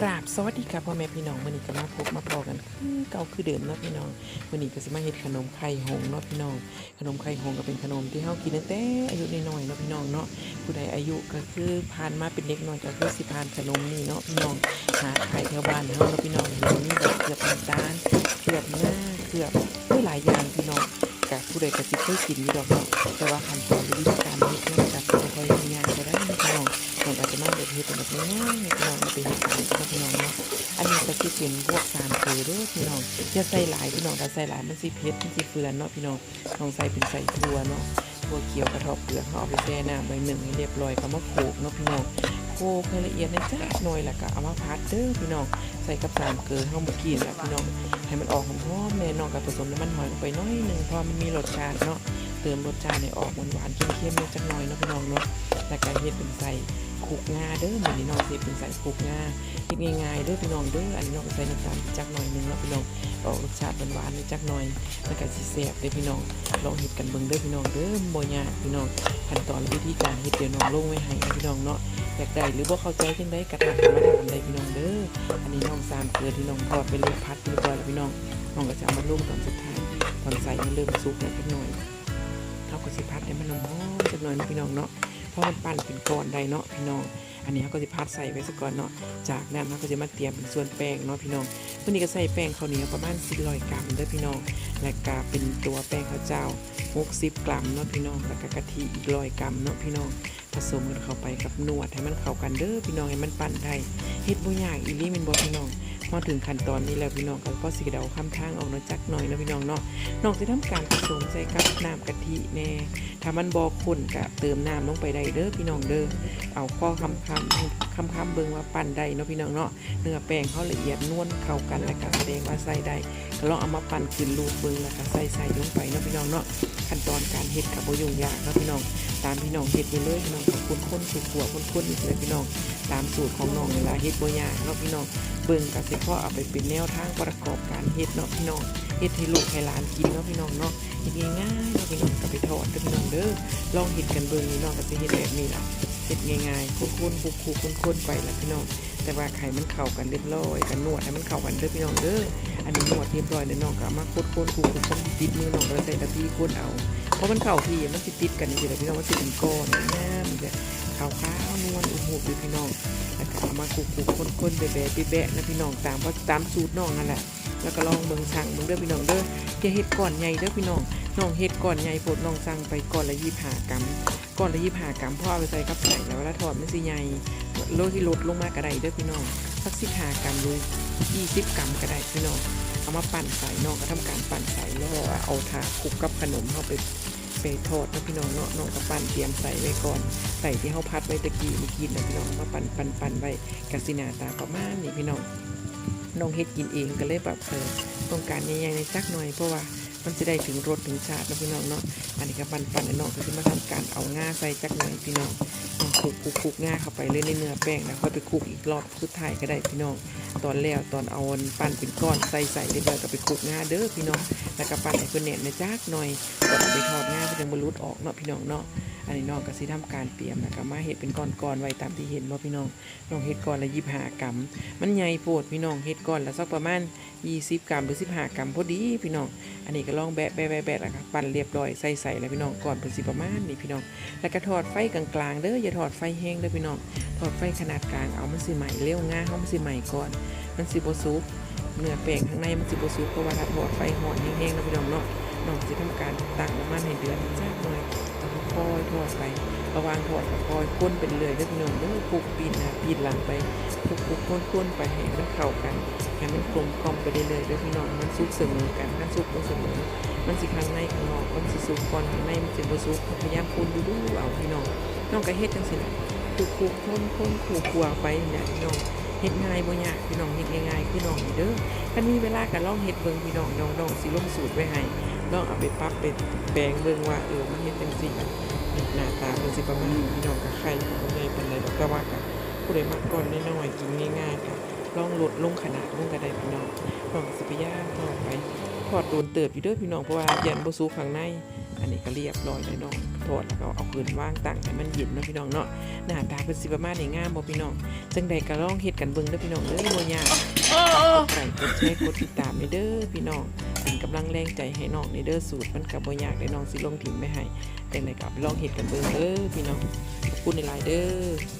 วัสดีครับพ่อแม่พี่น้องมื้อนี้ก็มาพบมาพอกันคือเก่าคือเดิมเนาะพี่น้องมื้อนี้ก็สิมาเฮ็ดขนมไข่หงเนาะพี่น้อง ขนมไข่หงก็เป็นขนมที่เฮากินตั้งแต่อายุน้อยๆเนาะพี่น้องเนาะผู้ใดอายุก็คือผ่านมาเป็นเด็กน้อยก็คือสิผ่านขนมนี้เนาะพี่น้องหาไข่แถวบ้านเฮาเนาะพี่น้องเดี๋ยวนี้แบบเกือบน้ำตาลเกือบหน้าเกือบหลายอย่างพี่น้องกะผู้ใดก็สิเคยกินอยู่ดอกเนาะแต่ว่าขั้นตอนวิธีการเฮ็ดเนี่ยก็บ่ค่อยยุ่งยากก็ได้นะพี่น้องน้องก็จะมาเฮ็ดเป็นแบบง่ายๆพี่น้องเอาไปเฮ็ดกัน พี่น้องเนาะอันนี้ก็คือเป็นพวกสามเกลือด้อพี่น้องอย่าใส่หลายพี่น้องถ้าใส่หลายมันสิเผ็ดมันสิเฟือนเนาะพี่น้องต้องใส่เป็นใส่ถั่วเนาะถั่วเขียวกระทบเปลือกเอาไปแช่น้ำไว้หนึ่งให้เรียบร้อยก็มาโขลกเนาะพี่น้องโขลกให้ละเอียดนะจ๊ะหน่อยแล้วก็เอามาพัดเด้อพี่น้องใส่กับสามเกลือเฮามากินแล้วพี่น้องให้มันออกหอมๆแม่น้องกับผสมน้ำมันหอยลงไปน้อยหนึ่งพราะมันมีรสชาติเนาะเติมรสชาติให้ออกหวานๆเค็มๆนิดจักหน่อยเนาะพี่น้องเนาะแล้วก็เฮ็ดเป็นใส่ คุกงาเด้อมื้อนี้น้องสิเป็นใส่คุกงาเฮ็ดง่ายๆเด้อพี่น้องเด้ออันนี้น้องใส่น้ำตาลจักหน่อยหนึงเนาะพี่น้องออกรสชาติหวานๆจักหน่อยแล้วก็สิแซ่บเด้อพี่น้องลองเฮ็ดกันเบิ่งเด้อพี่น้องเด้อบ่ยากพี่น้องขั้นตอนวิธีการเฮ็ดเดี๋ยวน้องลงไว้ให้พี่น้องเนาะอยากได้หรือบ่เข้าใจจังได๋ก็ทักมาถามได้พี่น้องเด้ออันนี้น้องสามเกลือที่น้องทอดไปเลยพัดเรียบร้อยแล้วพี่น้องน้องก็จะเอามาลงตอนสุดท้ายตอนใส่มันเริ่มสุกแล้วพี่น้อยเฮาก็สิพัดให้มันหอมจักหน่อยนะพี่น้องเนาะ เพราะมันปั้นเป็นก้อนได้เนาะพี่น้อง อันนี้เขาก็จะพัดใส่ไว้ซะก่อนเนาะ จากนั้นเราก็จะมาเตรียมเป็นส่วนแป้งเนาะพี่น้องวันนี้ก็ใส่แป้งข้าวเหนียวประมาณ400กรัมเด้อพี่น้อง และก็เป็นตัวแป้งข้าวเจ้า 60 กรัมเนาะพี่น้อง แล้วก็กะทิอีก100กรัมเนาะพี่น้องผสมกันเข้าไปกับนวดให้มันเข้ากันเด้อพี่น้องให้มันปั่นได้เฮ็ดบ่ยากอีลีแม่นบ่พี่น้องพอถึงขั้นตอนนี้แล้วพี่น้องก็พอสิเดาคำทางออกเนาะจักหน่อยเนาะพี่น้องเนาะน้องจะทำการผสมใส่กับน้ำกะทิแน่ ถ้ามันบ่ข้นก็เติมน้ำลงไปได้เด้อพี่น้องเด้อเอาข้อคำคำคำคำเบิ่งว่าปั่นได้เนาะพี่น้องเนาะเนื้อแป้งเขาละเอียดนวลเข้ากันแล้วก็แสดงว่าใส่ได้ก็ลองเอามาปั่นขึ้นรูปเบิ่งแล้วก็ใส่ใส่ลงไปเนาะพี่น้องเนาะขั้นตอนการเฮ็ดกับบ่ยุ่งยากเนาะพี่น้องตามพี่น้องเฮ็ดไปเลยพี่น้องกับคนคนสุกหัวคนคนนี่เลยพี่น้องตามสูตรของน้องเวลาเฮ็ดบ่ยากเนาะพี่น้องเบิ่งก็สิพอเอาไปเป็นแนวทางประกอบการเฮ็ดเนาะพี่น้องเฮ็ดให้ลูกให้หลานกินเนาะพี่น้องเนาะ เฮ็ดง่ายๆเนาะพี่น้องก็ไปทอดเด้อพี่น้องเด้อลองเฮ็ดกันเบิ่งนี่น้องก็สิเฮ็ดแบบนี้ล่ะเฮ็ดง่ายๆคุ้นๆคุกๆคุ้นๆไปละพี่น้องแต่ว่าไข่มันเข้ากันเรียบร้อยกันนวดให้มันเข้ากันเด้อพี่น้องเด้ออันนี้นวดเรียบร้อยแล้วน้องก็มาโคตรๆคุกๆคนติดมือน้องก็ใส่ตะพีก้นเอาเพราะมันเข้าที่มันสิติดกันนี่สิแหละพี่น้องมันสิเป็นก้อนงามๆเลยขาวๆนวลอุ้มหูอยู่พี่น้องแล้วก็มาคุกๆคนๆแบะๆแบะๆนะพี่น้องตามว่าะตามสูตรน้องนั่นแหละ แล้วก็ลองเบิ่งสั่งเบิ่งเด้อพี่น้องเด้ออย่าเฮ็ดก้อนใหญ่เด้อพี่น้องน้องเฮ็ดก้อนใหญ่โพดน้องสั่งไปก้อนละ25กรัมก่อนละยี่ห้ากรัมพ่อเอาไปใส่กับไก่แล้วเวลาทอดมันสิใหญ่โลที่ลดลงมากระไดเด้อพี่น้องสักสิบห้ากรัมเลยยี่สิบกรัมกระไดพี่น้องเอามาปั่นใส่น้องก็ทำการปั่นใส่แล้วเอาถาคลุกกับขนมเข้าไปไปทอดนะพี่น้องเนาะน้องก็ปั่นเตรียมใส่ไว้ก่อนใส่ที่เขาพัดไว้ตะกี้เมื่อกี้นะพี่น้องมาปั่นปั่นปั่นไว้กสิหนาตาประมาณนี้พี่น้อง น้องเฮ็ดกินเองก็เลยแบบเออต้องการใหญ่ๆในจักหน่อยเพราะว่ามันจะได้ถึงรสถึงชาตินะพี่น้องเนาะอันนี้ก็ปั่นปั่นน้องก็จะมาทำการเอาง่าใส่จักหน่อยพี่น้องคลุกคลุกคลุกง่าเข้าไปเลยในเนื้อแป้งแล้วค่อยไปคลุกอีกรอบสุดท้ายก็ได้พี่น้อง ตอนแล้วตอนเอาปั่นเป็นก้อนใส่ใส่เรียบร้อยก็ไปคลุกง่าเด้อพี่น้องแล้วก็ปั่นให้เพื่อนเน็ตนะจักหน่อยก่อนไปทอดง่าเพื่อจะบรรลุออกเนาะพี่น้องเนาะ อันนี้น้องก็สิทำการเตรียมแล้วก็มาเห็ดเป็นก้อนๆไว้ตามที่เห็นว่าพี่น้องน้องเห็ดก้อนละยี่ห้ากรัมมันใหญ่โพดพี่น้องเห็ดก้อนละสักประมาณ20กรัมหรือ15กรัมพอดีพี่น้อง อันนี้ก็ลองแบะแบะแบะแบะแล้วก็ปั่นเรียบร้อยใส่ใส่แล้วพี่น้องก่อนเป็นสิประมาณนี้พี่น้อง แล้วก็ทอดไฟกลางๆเด้ออย่าทอดไฟแห้งเด้อพี่น้องทอดไฟขนาดกลางเอามันสิใหม่เร็วง่ายเอามันสิใหม่ก่อน มันสิบ่สุกเนื้อแป้งข้างในมันสิบ่สุกเพราะว่าถ้าทอดไฟหอนแห้งๆนะพี่น้องเนาะ น้องสิทำการตั้งน้ำมันให้เดือดจักหน่อยแล้วก็ค่อยทอดไประวางทอดก็ค่อยข้นไปเรื่อยเด้อพี่น้องเด้อคลุกปีนน้าปีนหลังไปคลุกคลุกข้นข้นไปให้มันเข้ากันให้มันกลมกล่อมไปเรื่อยๆเด้อพี่น้องมันสุกเสมอกันมันสุกเสมอมันสิข้างในข้างนอกมันสิสุกก่อนข้างในมันสิบ่สุกพยายามคนดูดูเอาพี่น้องน้องก็เฮ็ดจังซี่ล่ะคุกคุกคนคนขู่ขัวไปเนี่ยพี่น้อง เฮ็ดง่ายบ่ยากพี่น้องเฮ็ดง่ายๆคือน้องนี่เด้อคันมีเวลาก็ลองเฮ็ดเบิ่งพี่น้องน้องน้องสิลงสูตรไว้ให้ลองเอาไปปรับไปแปลงเบิ่งว่าเออมันเฮ็ดจังซี่หน้าตามันสิประมาณนี้พี่น้องก็ไข่บ่ใหญ่ปานใดดอกแต่ว่าก็ผู้ใดมักก่อนน้อยๆกินง่ายๆค่ะลองลดลงขนาดลงก็ได้พี่น้องน้องสิไปยางทอไปทอดโดนเติบอยู่เด้อพี่น้องเพราะว่ายันบ่สุกข้างใน อันนี้ก็เรียบร้อยเลยน้องทอดแล้วก็เอาคืนว่างตั้งให้มันเย็นนะพี่น้องเนาะหน้าตาเป็นสิประมาณนี้งามบ่พี่น้องจังใดก็ลองเฮ็ดกันเบิ่งเด้อพี่น้องเอ้ยบ่ยากกดไลค์กดแชร์กดติดตามเด้อพี่น้องเป็นกำลังแรงใจให้น้องในเด้อสูตรมันก็บ่ยากเด้น้องสิลงถิ่มไม่ให้จังใดก็ลองเฮ็ดกันเบิ่งเด้อพี่น้องขอบคุณหลายเด้อ